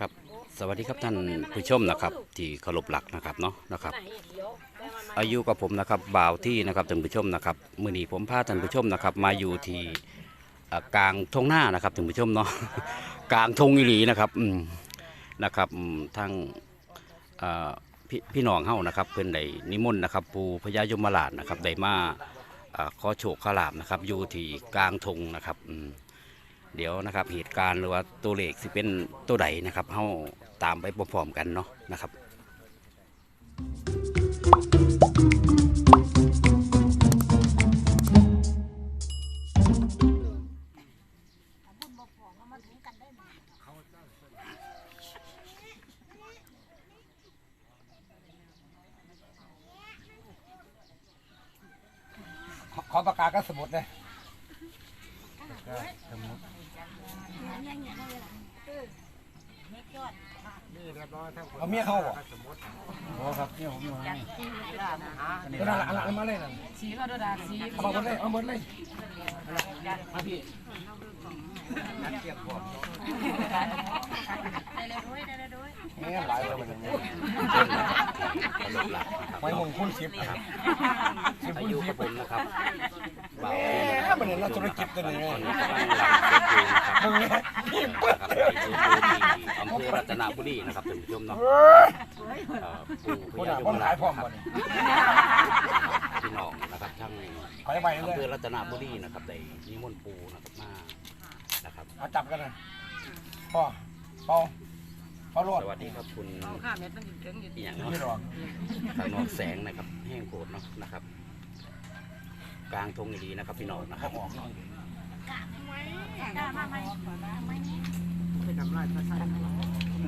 ครับสวัสดีครับท่านผู้ชมนะครับ ที่เคารพหลักนะครับเนาะนะครับ อายุกับผมนะครับบ่าวที่นะครับท่านผู้ชมนะครับมือนี้ผมพาท่านผู้ชมนะครับ มาอยู่ที่อ่อกลางทงหน้านะครับท่านผู้ชมเนาะ กลางทงอิหลีนะครับอืมนะครับอืมทางอ่อพี่พี่น้องเฮานะครับเพิ่นได้นิมนต์นะครับปูพญายมราชนะครับได้มาอ่อขอโชคขอลาบนะครับ อยู่ที่กลางทงนะครับอืม เดี๋ยวนะครับเหตุการณ์หรือว่าตัวเลขสิเป็นตัวใดนะครับเฮาตามไปพร้อมๆกันเนาะนะครับขอขอประกาศก็สมุดเลย เอาเมียเขาบ่โอ้ครับเนี่ยผมอยู่ให้ก็นั่นแหละเอามาเลยนั่นสีเขาดูดาสีเอามาหมดเลยเอาหมดเลยมาพี่ได้เลยด้วย ได้เลยด้วยแม่หลายเลยมันเนี่ยไว้หงคุณสิบสิบอาคุณยุสิกับบผมนะครับบ่าวแหที่นะครับมมันเนี่ยนักธุรกิจตัวนี้ไงกำลังเล่นอยู่นะครับมึงเนี่ยพี่เปิดนะครับในพื้นที่อำเภอรัตนบุรีนะครับท่านผู้ชมเนาะเฮ้ยเอ่อปู่พคนญาอะยคนมขาราชยพร้อมคบ่รับนี่พี่น้องนะครับทั้งขายไปเลอำเภยอรัตนบุรีนะครับได้นิมนต์ปู่นะครับมานะครับเอาจับกันนะพ่อเปา เปาโรดสวัสดีครับคุณข้าเม็ดมันถึงอยู่อีหยังนี่เนาะหรอกทางนอกแสงนะครับ แห้งโกรธเนาะนะครับ กลางทงดีๆนะครับ พี่น้องนะครับ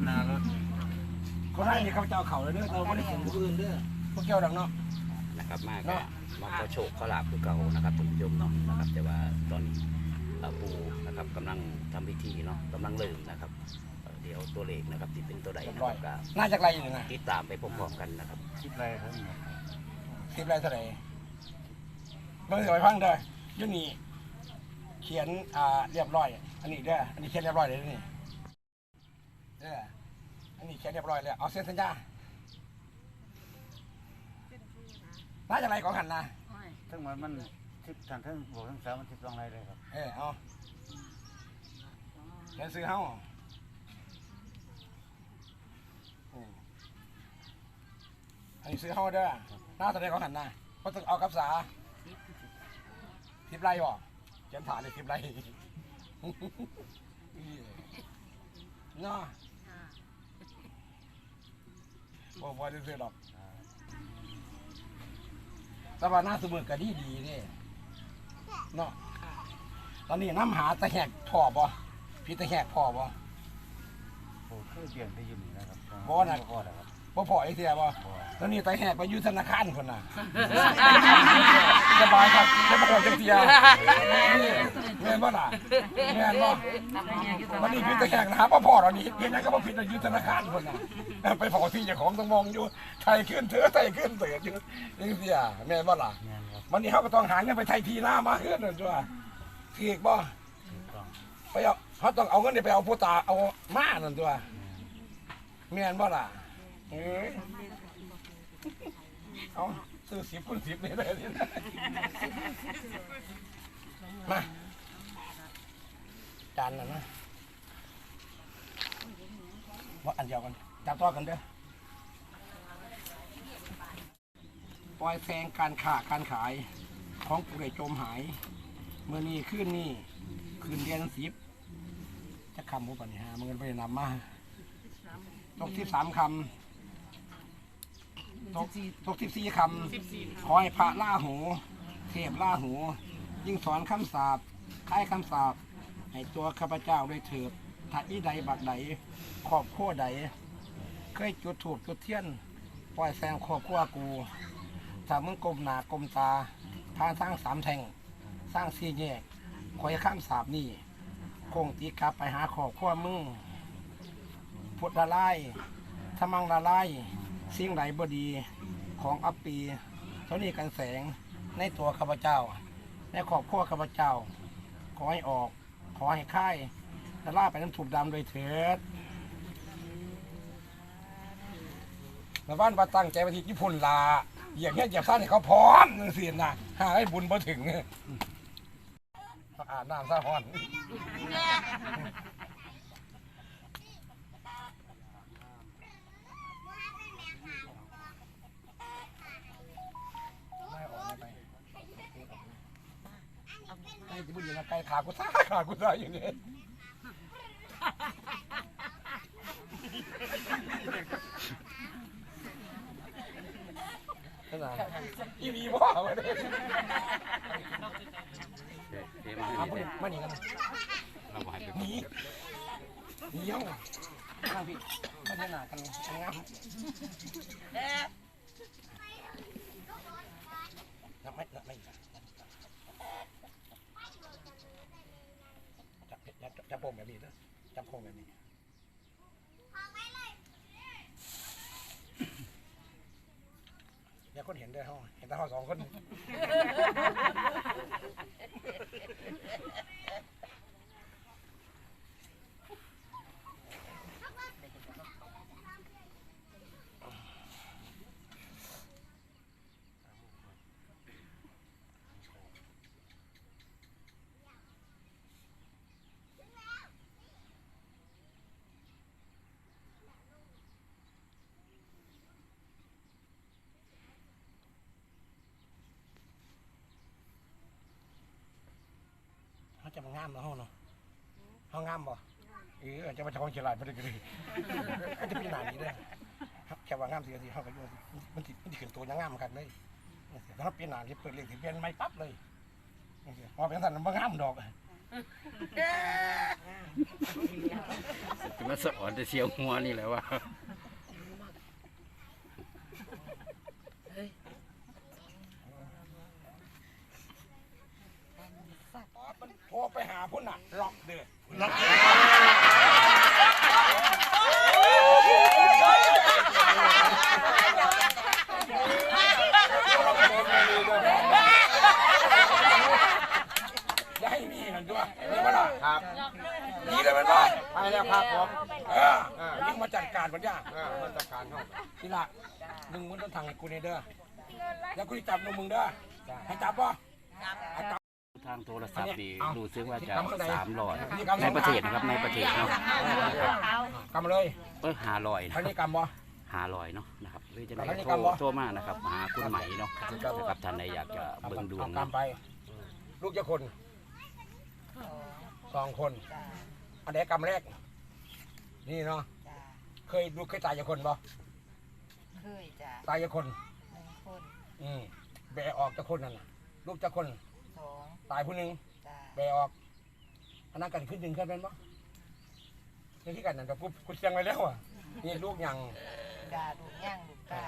นารถเขาได้นี่เขาจะเอาเข่าเลยเด้อเราไม่ได้เห็นผู้อื่นเด้อพวกแก้วดังเนาะนะครับ มากเนาะมาขอโชคขอลาบคือเก่านะครับท่านผู้ชมเนาะนะครับ แต่ว่าตอนนี้เอ่อปู่นะครับกำลังทำพิธีเนาะกำลังเริ่มนะครับเอ่อเดี๋ยวตัวเลขนะครับที่เป็นตัวใดนะครับก็น่าจะไกลอยู่นะติดตามไปพร้อมๆกันนะครับคิดอะไรครับเนี่ยสิบไรเท่าไหร่เมื่อสิไปพังเด้ออยูนี่เขียนอ่าเรียบร้อย อันนี้เด้ออันนี้เขียนเรียบร้อยเลยนี่เด้ออันนี้เขียนเรียบร้อยแล้วเอาเซ็นสัญญาน่าจะไรของหันนะทั้งหมดมันทิศทางทั้งบวกทั้งสามมันทิศสองไรเลยครับ เออเอาเขียนซื้อเฮาอืมอั นนี้ซื้อเฮาเด้อหน้าแสดงของหันนะเพราะต้องเอากับสาทิปไรบ่เขียนผ่านเลยทิปไรเนาะบ่บ่ได้ซื้อดอกแต่ว่าหน้าสมือก็ดีดีนี่เนาะตอนนี้น้ำหาตะแหกพ่อบ่พี่ตะแหกพ่อบ่โอ้เคยเปลี่ยนไปอยู่นี่นะครับบ่น่ะบ่แล้วครับ บ่พ่อไอ้เสียบ่บ่ตอนนี้ตะแหกไปอยู่ธนาคารคนน่ะ สบายครับจะบ่จังเสียนี่แม่นบ่ล่ะแม่นบ่วันนี้พี่ตะแหกนะหาบ่พ่อตอนนี้เห็นยังก็บ่ผิดน่ะอยู่ธนาคารคนน่ะไปพอที่เจ้าของต้องมองอยู่ไทยขึ้นเถอะไทยขึ้นเถิดอยู่จังเสียแม่นบ่ล่ะแม่นครับวันนี้เขาก็ต้องหาเงินไปไทยทีหน้ามาเฮือนนั่นจ้ะทีกบ่ถูกต้องไปเอาเขาต้องเอาเงินนี่ไปเอาผู้ตาเอามานั่นจ้ะแม่นบ่ล่ะ เอ้ยเอาซื้อสิบคูณสิบนี่เลยนะมาจานนั่นนะว่าอันเดียวกันจับต่อกันเด้อปล่อยแซงการค้าการขายของผู้ใดจมหาย เมื่อนี้ขึ้นนี่คืนเดือนสิบจะคำมุปัญหามันไปนำมาตกที่สามคำ ตกตกที่สี่คำขอให้พระล่าหู เทพล่าหู ยิ่งสอนคำสาปค่ายคำสาปให้ตัวข้าพเจ้าด้วยเถิดถ้าอีใดบักใดขอบขั้วใด เคยจุดถูกจุดเทียน ปล่อยแซงขอบขั้วกูถ้ามึงกลมหนากลมตาทางสร้างสามแท่งสร้างสี่แยกคอยข้ามสาบนี่คงตีกลับไปหาขอบขั้วมึงพุทธละลายธรรมังละลาย สิ่งไหลบดีของอัปปีเท่านี้กันแสงในตัวข้าพเจ้า ในขอบขั้วข้าพเจ้า ขอให้ออก ขอให้ค่ายในจะล่าไปน้ำถูกดำโดยเถิดแต่บ้านว่าตั้งใจไปที่ญี่ปุ่นลาอย่างเงี้ยอย่าสร้าให้เขาพร้อมนึงเสียนะหาให้บุญมาถึงอ่านน้ำซะฮอน ไม่ออกไม่ไปไอ้ที่บุญยังไง ขากูซ่าขากูซ่าอย่างนี้ขนาดอีวีบ่มาเลยเทมาอาให้บุญเด็มาหนีกันนะเราหายไปหนีหนีเยังข้างพี่มาเดินหน้ากันงามนับไม่นับไม่จับ จับจับโป่งแบบนี้นะจับโป่งแบบนี้อย่าคนเห็นด้วยห้องเห็นแต่ห้องสองคนเขาจะมางามเนาะห้องเนาะห้องงามบ่เออจะมาท้องเฉลายไม่ได้ก็เลยเขาจะเป็นหนานี้เลยครับแค่ว่างามสิสิเขาก็อยู่มันติมันติขึ้นตัวยังงามกันเลยถ้าเปลี่ยนหนาที่เปิดเลขที่เปลี่ยนไม่ปั๊บเลยพอเป็นสันมันบ่งามดอกจะมาสอนแต่เสียวหัวนี่แหละว่า มันโท รไปหาพุ่นน่ะล็อกเด้ออย่าให้มีกันด้วยนี่มันล่ะครับนี่เลยมันบ่ไปแล้วครับผมเออยิ่งมาจัดการมันยากเออมาตรการห้องนี่ละมึงมึงต้องทางให้กูเนี่ยเด้อแล้วกูจะจับนมมึงเด้อให้จับป่ะให้จับ ทางโทรศัพท์นี่เอาดูซึ้งว่าจะทำข้างในสามร้อยนี่กำในประเทศนะครับในประเทศเนาะกำมาเลยเอ้ยหาลอยนะอันนี้กำบ่หาลอยเนาะนะครับหรือจะได้อันนี้โทรกำบ่โทรมานะครับหาคุณไหมเนาะนะครับท่านใดอยากจะเบิ่งดวงเอาเนาะกำไปลูกจะคนสองคน อันไหนกำแรก นี่เนาะจ้าเคยลูกเคยตายจากคนบ่เคยจ้าตายจากคนหนึ่งคนอืมแบะออกจากคนนั่นน่ะลูกจากคน สองตายผู้หนึ่งจ้าแบะออกอันนั้นกันขึ้นดึงขึ้นเป็นบ่นี่ที่กันนั่นแต่กูกูเชียงไว้แล้วอะนี่ลูกยังจ้าลูกย่างลูกไก่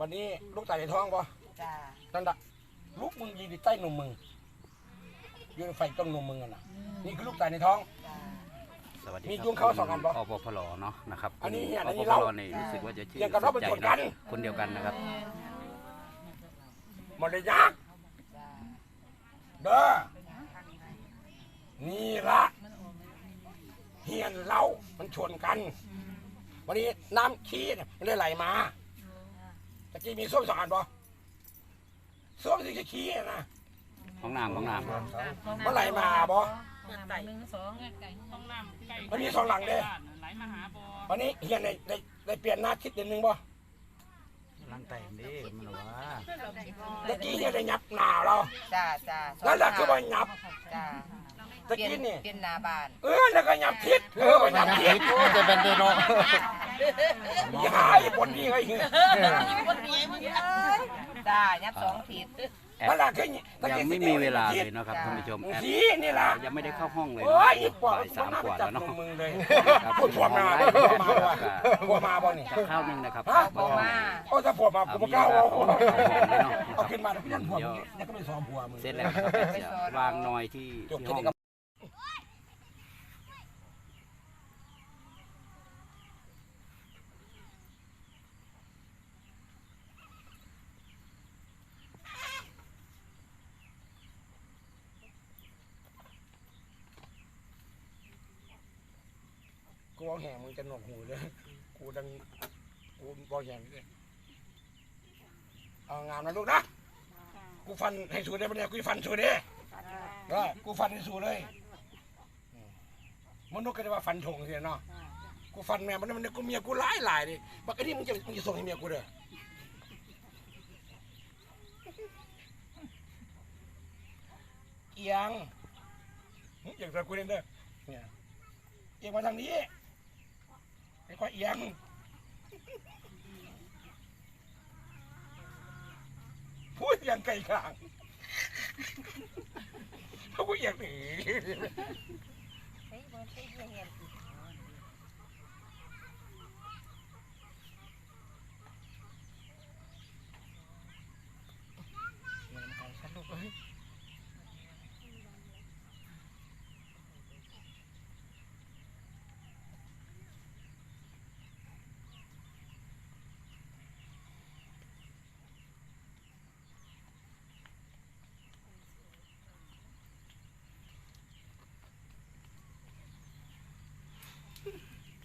วันนี้ลูกตายในท้องบ่จ้านั่นแหละลูกมึงยืนอยู่ใต้นมมึงอยู่ในไฟต้นนมมึงอะนะนี่คือลูกตายในท้อง จ้า สวัสดีมีครับดวงเข้าสองอันปะอปพลเนาะนะครับอันนี้คุณอันนี้อปพเราลนี่รู้สึกว่าจะชื่อเกี่ยวกับเราเป็นใจคนกันะคนเดียวกันนะครับ หมดเลยยักษ์จ้า เด้อนี่ละเฮียนเรามันชนกัน วันนี้น้ำขี้เนี่ยมันได้ไหลมาตะกี้มีส้วมสองอันปะส้วมสีขี้ๆนะห้องน้ำห้องน้มันไหลมาบ่หนึ่งสองห้องน้ำไก่มันมีสองหลังเด้ไหลมาหาบอวันนี้เฮียนได้ได้ได้เปลี่ยนหน้าทิศเดือนหนึ่งบ่ ลังแต่งดิมันหรอวะตะกี้เฮียนได้ยับหนาเราจ้าจ้านั่นแหละคือว่ายับจ้าตะกี้นี่เปลี่ยนหน้าบ้าน เออแล้วก็ยับทิศเออก็ยับทิศจะเป็นเดโนอย่าหายบนนี้ไอ้เหี้ยจ้ายับสองทิศำแอนั่นดแหละคือตะยังกี้ไม่มีเวลาเลยนะครับท่านผู้ชมแอดทีนี่ล่ะยังไม่ได้เข้าห้องเลยโอ้เนาะยอีกกว่าบ่ายสามกว่าแล้วเนาะมึงเลยครับพูดผัวมาพูดผัวมาว่ะผัวมาบ่นี่กับข้าวหนึงนะครับฮะบ่ต้องโอ้ถ้าผัวมากูไม่กล้าเอาเอามีเวลาเข้าห้องเลยเนาะเอาขึ้นมาแล้วพี่นั่นผัวมึงแล้วก็ไปซ้อมผัวมึงเสร็จแล้วนะครับจะวางนอยที่จบที่แค่ห้อง อาแห่มึงจะหนวกหูเลยกูดังกูบอกแห่เลยเอางามนะลูกนะกูฟันให้สูดได้ปะเนี่ยกูฟันสูดดิได้กูฟันให้สูดเลยอืมมนุษย์ก็ได้ว่าฟันธงเสียเนาะกูฟันแม่มันมันกูเมียกูหลายหลายดิบักไอ้นี่มึงจะมึงจะส่งให้เมียกูเด้อเอียงหึอย่างไรกูเล่นเด้อเนี่ยเอียงมาทางนี้ ไอ้ข้อเอียงพูดอย่างไกลกลางเขาพูดอย่างนี้เฮ้ยมันใช่เงี้ย มันไกลสันลูกเอ้ย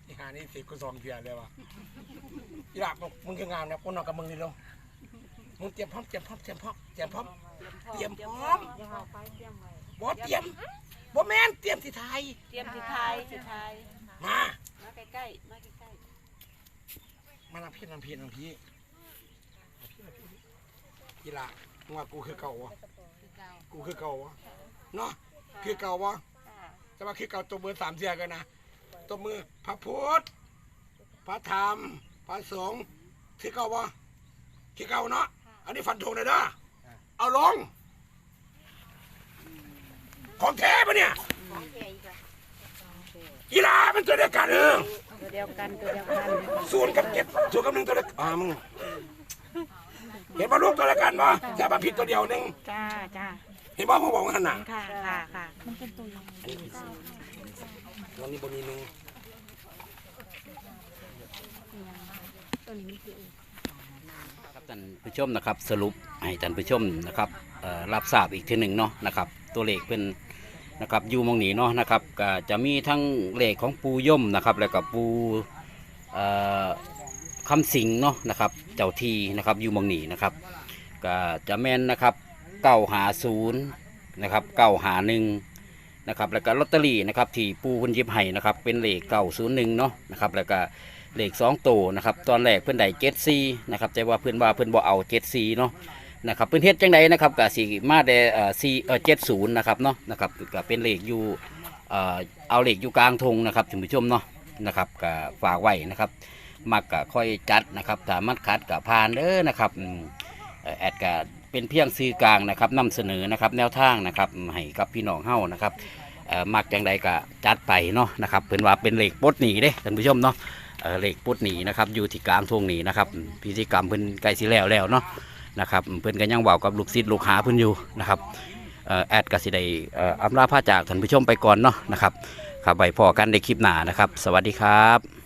อีหา นี่สิกูสองเทียเลยวะอยากบอกมึงคืองานนะกูนอนกับมึงนี่เร็วมึงเตรียมพร้อมเตรียมพร้อมเตรียมพร้อมเตรียมพร้อมเตรียมพร้อมบอเตรียมบอแมนเตรียมสิไทยเตรียมสิไทยสิไทยมามาใกล้ๆมาใกล้มาน้ำพี่น้ำพี่น้ำพี่กีฬามึงว่ากูคือเก่าวะกูคือเก่าวะเนาะคือเก่าวะแต่ว่าคือเก่าตัวมือสามเสียกันนะ ตัวมือพระพุทธพระธรรมพระสงฆ์คือเก่าวะคือเก่าเนาะอันนี้ฟันธงเลยเด้อเอาลง ของแท้ปะเนี่ยกีฬามันตัวเดียวกันเออตัวเดียวกันตัวเดียวกันศูนย์กับเจ็ดศูนย์กับหนึ่งตัวเดียวอ่ามึงเห็นป่ะลูกตัวเดียวกันป่ะแต่มาผิดตัวเดียวหนึ่งจ้าจ้าเห็นป่ะผมบอกว่าขนาดค่ะค่ะค่ะวันนี้ บนนี้หนึ่งครับท่านผู้ชมนะครับสรุปให้ท่านผู้ชมนะครับรับทราบอีกทีหนึ่งเนาะนะครับ ตัวเลขเป็นนะครับอยู่มองหนีเนาะนะครับก็จะมีทั้งเลขของปูย่อมนะครับ แล้วก็ปูเอ่อคำสิงเนาะนะครับเจ้าทีนะครับอยู่มองหนีนะครับก็จะแม่นนะครับเก้าหาศูนย์นะครับเก้าหาหนึ่ง นะครับแล้วก็ลอตเตอรี่นะครับที่ปูเพิ่นหยิบให้นะครับเป็นเลขเก้าศูนย์หนึ่งเนาะนะครับแล้วก็เลขสองตัวนะครับตอนแรกเพื่อนได้เจ็ดซีนะครับแต่ว่าเพื่อนว่าเพื่อนบ่เอาเจ็ดซีเนาะนะครับเพื่อนเฮ็ดจังใดนะครับกับสีมาได้เอ่อซีเอ่อเจ็ดศูนย์นะครับเนาะนะครับก็เป็นเลขอยู่เอ่อเอาเลขอยู่กลางธงนะครับท่านผู้ชมเนาะนะครับก็ฝากไว้นะครับมักก็ค่อยจัดนะครับถ้ามันขัดกับพานเด้อนะครับแอดก็ เป็นเพียงสื่อกลางนะครับนำเสนอนะครับแนวทางนะครับให้กับพี่น้องเฮานะครับเอ่อมักจังใดก็จัดไปเนาะนะครับเพิ่นว่าเป็นเหลขปดหนีเด้ท่านผู้ชมเนาะเหล็กปุดหนีนะครับอยู่ที่กลางทวงหนีนะครับพิธีกรรมเพิ่นใกล้สิแล้วแล้วเนาะนะครับเพิ่นก็ยังเว้ากับลูกศิษย์ลูกหาเพิ่นอยู่นะครับแอดกสิได้อ่ออำลาพระจากท่านผู้ชมไปก่อนเนาะนะครับครับไว้พอกันในคลิปหน้านะครับ สวัสดีครับ